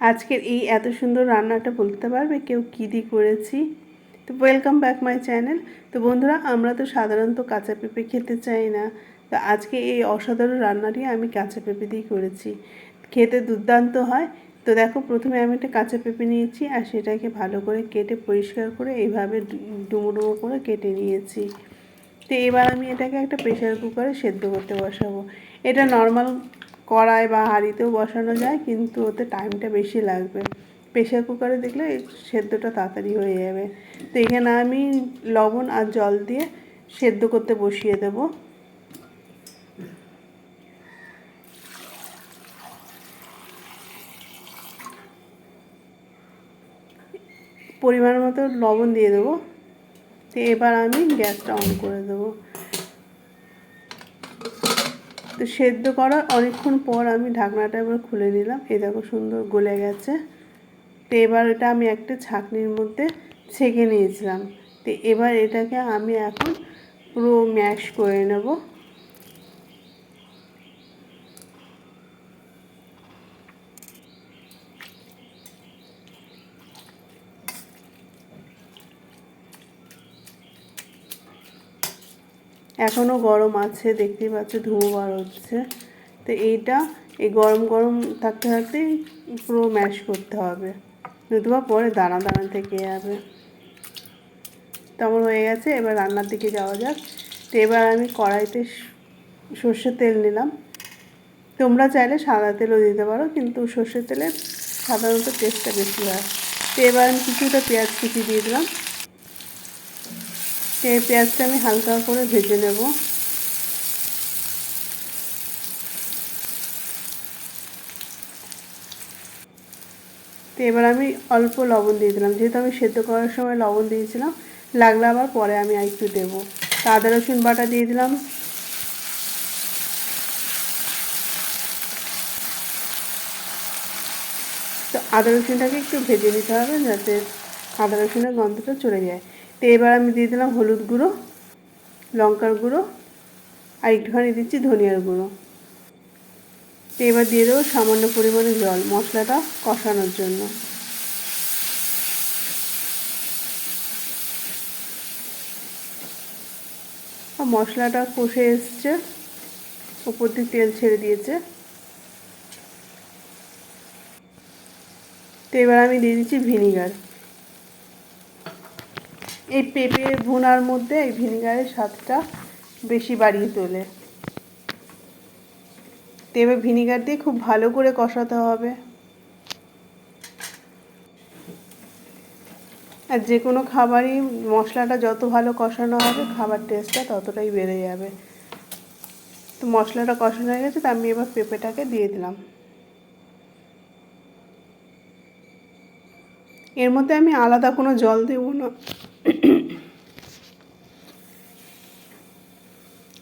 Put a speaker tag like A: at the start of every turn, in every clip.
A: আজকের এই এত সুন্দর রান্নাটা বলতে পারবে কেউ কী দিয়ে করেছি? তো ওয়েলকাম ব্যাক মাই চ্যানেল তো বন্ধুরা, আমরা তো সাধারণত কাঁচা পেঁপে খেতে চাই না। তো আজকে এই অসাধারণ রান্নাটি আমি কাঁচা পেঁপে দিয়ে করেছি। খেতে দুর্দান্ত হয়। তো দেখো, প্রথমে আমি একটা কাঁচা পেঁপে নিয়েছি আর সেটাকে ভালো করে কেটে পরিষ্কার করে এইভাবে ডুমো ডুমো করে কেটে নিয়েছি। তো এবার আমি এটাকে একটা প্রেশার কুকারে সেদ্ধ করতে বসাবো। এটা নর্মাল কড়াই বা হাঁড়িতেও বসানো যায়, কিন্তু ওতে টাইমটা বেশি লাগবে। প্রেশার কুকারে দেখলে সেদ্ধটা তাড়াতাড়ি হয়ে যাবে। তো এখানে আমি লবণ আর জল দিয়ে সেদ্ধ করতে বসিয়ে দেবো। পরিমাণ মতো লবণ দিয়ে দেবো। তো এবার আমি গ্যাসটা অন করে দেবো। তো সেদ্ধ করার অনেকক্ষণ পর আমি ঢাকনাটা এবার খুলে নিলাম। এ দেখো সুন্দর গলে গেছে। তো এবার এটা আমি একটা ছাঁকনির মধ্যে ছেঁকে নিয়েছিলাম। তো এবার এটাকে আমি এখন পুরো ম্যাশ করে নেব। এখনও গরম আছে, দেখতেই পাচ্ছ ধুমো বার হচ্ছে। তো এইটা, এই গরম গরম থাকতে থাকতেই পুরো ম্যাশ করতে হবে। নতুবা পরে দানা দানা থেকে যাবে। তো আমার হয়ে গেছে, এবার রান্নার দিকে যাওয়া যাক। তো এবার আমি কড়াইতে সর্ষের তেল নিলাম। তোমরা চাইলে সাদা তেলও দিতে পারো, কিন্তু সর্ষের তেলের সাধারণত টেস্টটা বেশি হয়। তো এবার আমি কিছুটা পেঁয়াজ কুচি দিয়ে দিলাম। এই পেঁয়াজটা আমি হালকা করে ভেজে নেব। তো এবার আমি অল্প লবণ দিয়ে দিলাম। যেহেতু আমি সেদ্ধ করার সময় লবণ দিয়েছিলাম, লাগলে আবার পরে আমি আর একটু দেবো। আদা, রসুন বাটা দিয়ে দিলাম। তো আদা, রসুনটাকে একটু ভেজে নিতে হবে যাতে আদা, রসুনের গন্ধটা চলে যায়। তো এবার আমি দিয়ে দিলাম হলুদ গুঁড়ো, লঙ্কার গুঁড়ো, আর একটুখানি দিচ্ছি ধনিয়ার গুঁড়ো। তো এবার দিয়ে দেবো সামান্য পরিমাণে জল মশলাটা কষানোর জন্য। মশলাটা কষে এসছে, ওপর দিয়ে তেল ছেড়ে দিয়েছে। তো এবার আমি দিয়ে দিচ্ছি ভিনিগার। এই পেঁপে ভুনার মধ্যে এই ভিনিগারের স্বাদটা বেশি বাড়িয়ে তোলে। তো এবার ভিনিগার দিয়ে খুব ভালো করে কষাতে হবে। আর যে কোনো খাবারই মশলাটা যত ভালো কষানো হবে, খাবার টেস্টটা ততটাই বেড়ে যাবে। তো মশলাটা কষানো হয়ে গেছে, তো আমি এবার পেঁপেটাকে দিয়ে দিলাম। এর মধ্যে আমি আলাদা কোনো জল দেবো না।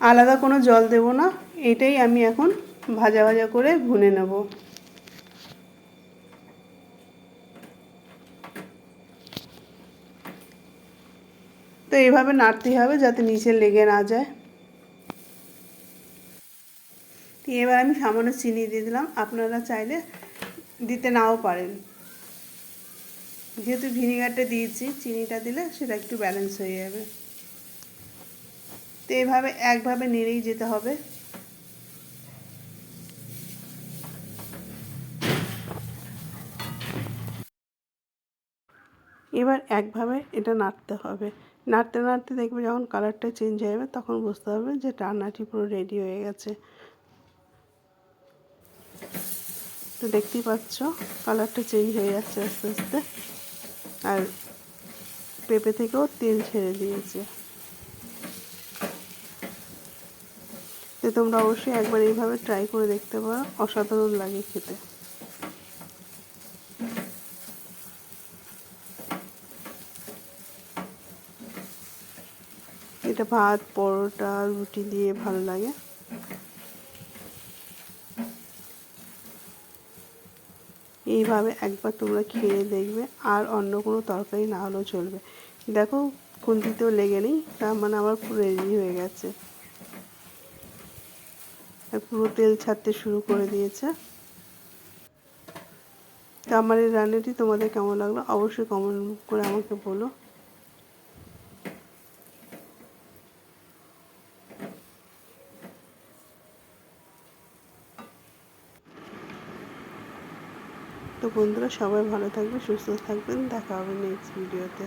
A: আলাদা কোনো জল দেব না, এটাই আমি এখন ভাজা ভাজা করে ভুনে নেব। তো এইভাবে নাড়তে হবে যাতে নিচে লেগে না যায়। এবার আমি সামান্য চিনি দিয়ে দিলাম, আপনারা চাইলে দিতে নাও পারেন। যেহেতু ভিনিগারটা দিয়েছি, চিনিটা দিলে সেটা একটু ব্যালেন্স হয়ে যাবে। তো এইভাবে একভাবে নেড়েই যেতে হবে। এবার একভাবে এটা নাড়তে হবে। নাড়তে নাড়তে দেখবে যখন কালারটা চেঞ্জ হয়ে যাবে, তখন বুঝতে হবে যে রান্নাটি পুরো রেডি হয়ে গেছে। তো দেখতেই পাচ্ছ কালারটা চেঞ্জ হয়ে যাচ্ছে আস্তে আস্তে। আর পেঁপে থেকেও তেল ছেড়ে দিয়েছে। তো তোমরা অবশ্যই একবার এইভাবে ট্রাই করে দেখতে পারো, অসাধারণ লাগে খেতে। এটা ভাত, পরোটা, রুটি দিয়ে ভালো লাগে। এইভাবে একবার তোমরা খেয়ে দেখবে আর অন্য কোনো তরকারি না হলেও চলবে। দেখো খুন্তিতেও লেগে নেই, তার মানে আমার পুরো রেডি হয়ে গেছে। পুরো তেল ছাড়তে শুরু করে দিয়েছে। তো আমার এই রান্নাটি তোমাদের কেমন লাগল? অবশ্যই কমেন্ট করে আমাকে বলো। তো বন্ধুরা সবাই ভালো থাকবে সুস্থ থাকবেন। দেখা হবে নেক্সট ভিডিওতে